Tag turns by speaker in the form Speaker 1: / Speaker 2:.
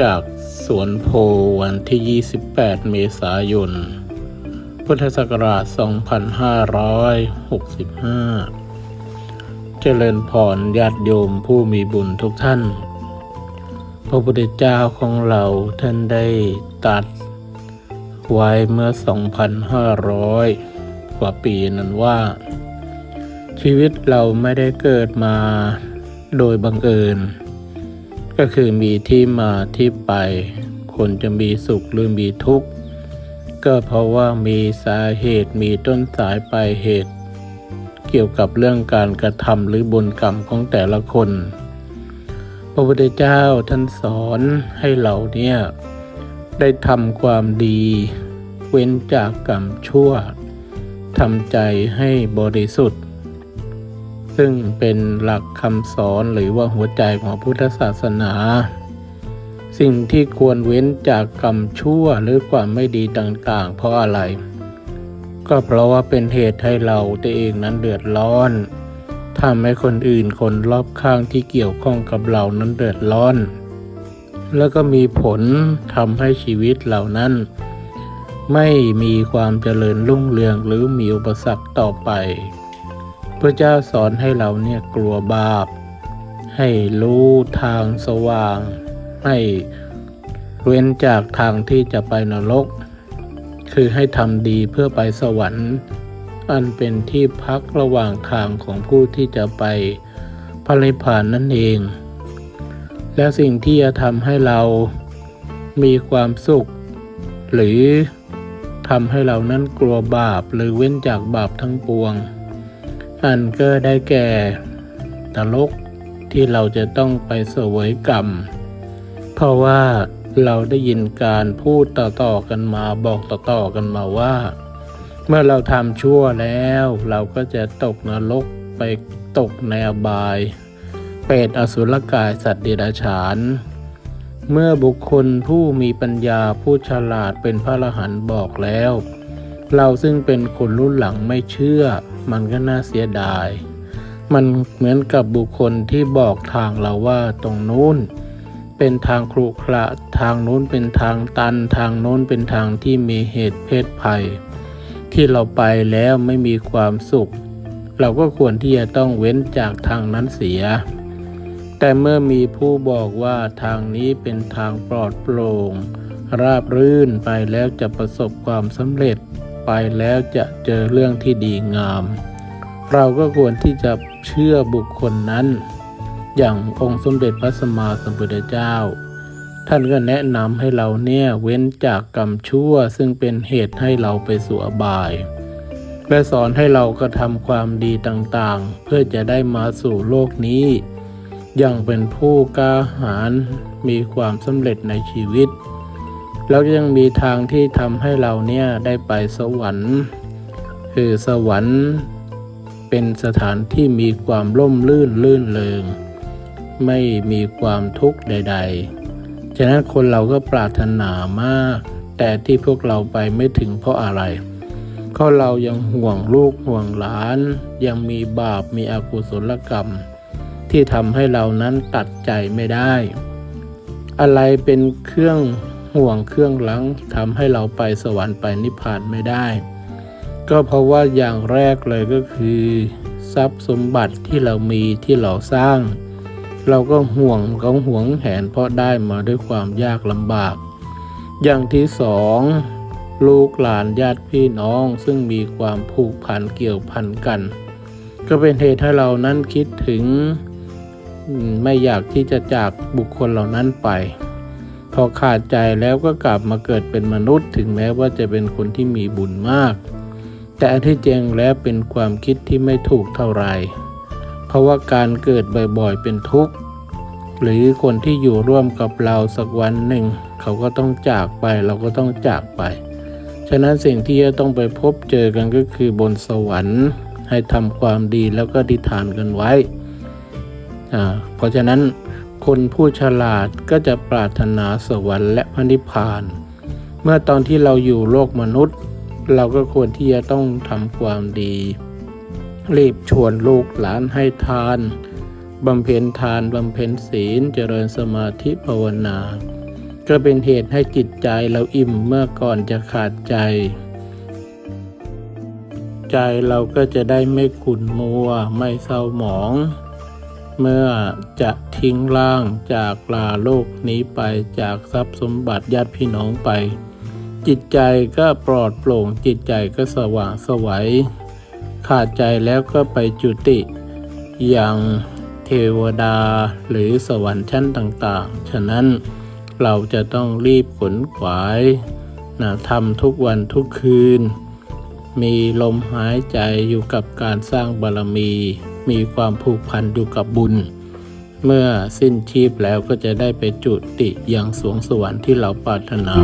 Speaker 1: จากสวนโพวันที่ 28 เมษายน พุทธศักราช 2565 เจริญพรญาติโยมผู้มีบุญทุกท่าน พระพุทธเจ้าของเราท่านได้ตัดไว้เมื่อ 2,500 กว่าปีนั้นว่า ชีวิตเราไม่ได้เกิดมาโดยบังเอิญ ก็คือมีที่มาที่ไป คนจะมีสุขหรือมีทุกข์ก็เพราะว่ามีสาเหตุมีต้นสายปลายเหตุ เกี่ยวกับเรื่องการกระทำหรือบุญกรรมของแต่ละคน พระพุทธเจ้าท่านสอนให้เราเนี่ยได้ทำความดี เว้นจากกรรมชั่วทำใจให้บริสุทธิ์ ซึ่งเป็นหลักคำสอนหรือว่าหัวใจของพุทธศาสนา สิ่งที่ควรเว้นจากกรรมชั่วหรือความไม่ดีต่างๆ เพราะอะไร ก็เพราะว่าเป็นเหตุให้เราตัวเองนั้นเดือดร้อนทำให้คนอื่นคนรอบข้างที่เกี่ยวข้องกับเรานั้นเดือดร้อน แล้วก็มีผลทำให้ชีวิตเหล่านั้น ไม่มีความเจริญรุ่งเรืองหรือมีอุปสรรคต่อไป พระเจ้าสอนให้เราเนี่ยกลัวบาป ให้รู้ทางสว่าง ให้เว้นจากทางที่จะไปนรก คือให้ทำดีเพื่อไปสวรรค์ อันเป็นที่พักระหว่างทางของผู้ที่จะไปพระนิพพานนั่นเอง และสิ่งที่จะทำให้เรามีความสุข หรือทำให้เรานั้นกลัวบาปหรือเว้นจากบาปทั้งปวง อันก็ได้แก่นรกที่เราจะต้องไปเสวยกรรม เพราะว่าเราได้ยินการพูดต่อๆกันมาบอกต่อๆกันมาว่า เมื่อเราทำชั่วแล้ว เราก็จะตกนรกไปตกในอบาย เปรตอสุรกายสัตว์เดรัจฉาน เมื่อบุคคลผู้มีปัญญาผู้ฉลาดเป็นพระอรหันต์บอกแล้ว เราซึ่งเป็นคนรุ่นหลังไม่เชื่อ มันก็น่าเสียดาย มันเหมือนกับบุคคลที่บอกทางเราว่าตรงนู้น เป็นทางครุขระทางนู้นเป็นทางตัน ทางโน้นเป็นทางที่มีเหตุเพศภัย ที่เราไปแล้วไม่มีความสุข เราก็ควรที่จะต้องเว้นจากทางนั้นเสีย แต่เมื่อมีผู้บอกว่าทางนี้เป็นทางปลอดโปร่ง ราบรื่นไปแล้วจะประสบความสำเร็จ ไปแล้วจะเจอเรื่องที่ดีงาม เราก็ควรที่จะเชื่อบุคคลนั้น อย่างองค์สมเด็จพระสัมมาสัมพุทธเจ้า ท่านก็แนะนำให้เราเนี่ยเว้นจากกรรมชั่วซึ่งเป็นเหตุให้เราไปสู่อบายและสอนให้เรากระทำความดีต่างๆ เพื่อจะได้มาสู่โลกนี้ อย่างเป็นผู้กล้าหาญมีความสำเร็จในชีวิต แล้วยังมีทางที่ทำให้เราเนี่ยได้ไปสวรรค์ คือสวรรค์เป็นสถานที่มีความร่มรื่นลื่นเริงไม่มีความทุกข์ใด ๆ ฉะนั้นคนเราก็ปรารถนามาก แต่ที่พวกเราไปไม่ถึงเพราะอะไรเพราะเรายังห่วงลูกห่วงหลาน ยังมีบาปมีอกุศลกรรม ที่ทำให้เรานั้นตัดใจไม่ได้ อะไรเป็นเครื่อง ห่วงเครื่องหลังทำให้เราไปสวรรค์ไปนิพพานไม่ได้ ก็เพราะว่าอย่างแรกเลยก็คือ ทรัพย์สมบัติที่เรามีที่เราสร้าง เราก็ห่วงเขาห่วงแหนเพราะได้มาด้วยความยากลำบาก อย่างที่สองลูกหลานญาติพี่น้องซึ่งมีความผูกพันเกี่ยวพันกัน ก็เป็นเหตุให้เรานั้นคิดถึงไม่อยากที่จะจากบุคคลเหล่านั้นไป พอขาดใจแล้วก็กลับมาเกิดเป็นมนุษย์ถึงแม้ว่าจะเป็นคนที่มีบุญมาก แต่ที่จริงแล้วเป็นความคิดที่ไม่ถูกเท่าไหร่เพราะว่าการเกิดบ่อยๆเป็นทุกข์ หรือคนที่อยู่ร่วมกับเราสักวันหนึ่ง เขาก็ต้องจากไปเราก็ต้องจากไป ฉะนั้นสิ่งที่จะต้องไปพบเจอกันก็คือบนสวรรค์ให้ทำความดีแล้วก็ดิฐานกันไว้อ่าเพราะฉะนั้น คนผู้ฉลาดก็จะปรารถนาสวรรค์และพระนิพพาน เมื่อตอนที่เราอยู่โลกมนุษย์ เราก็ควรที่จะต้องทำความดี รีบชวนลูกหลานให้ทานบำเพ็ญทานบำเพ็ญศีลเจริญสมาธิภาวนา ก็เป็นเหตุให้จิตใจเราอิ่มเมื่อก่อนจะขาดใจ ใจเราก็จะได้ไม่ขุ่นมัวไม่เศร้าหมอง เมื่อจะทิ้งร่างจากลาโลกนี้ไปจากทรัพย์สมบัติญาติพี่น้องไป จิตใจก็ปลอดโปร่งจิตใจก็สว่างสวัยขาดใจแล้วก็ไปจุติ อย่างเทวดาหรือสวรรค์ชั้นต่างๆ ฉะนั้นเราจะต้องรีบขนขวายนะทำทุกวันทุกคืน มีลมหายใจอยู่กับการสร้างบารมี มีความผูกพันอยู่กับบุญ เมื่อสิ้นชีพแล้วก็จะได้ไปจุติอย่างสวงสวรรค์ที่เราปรารถนา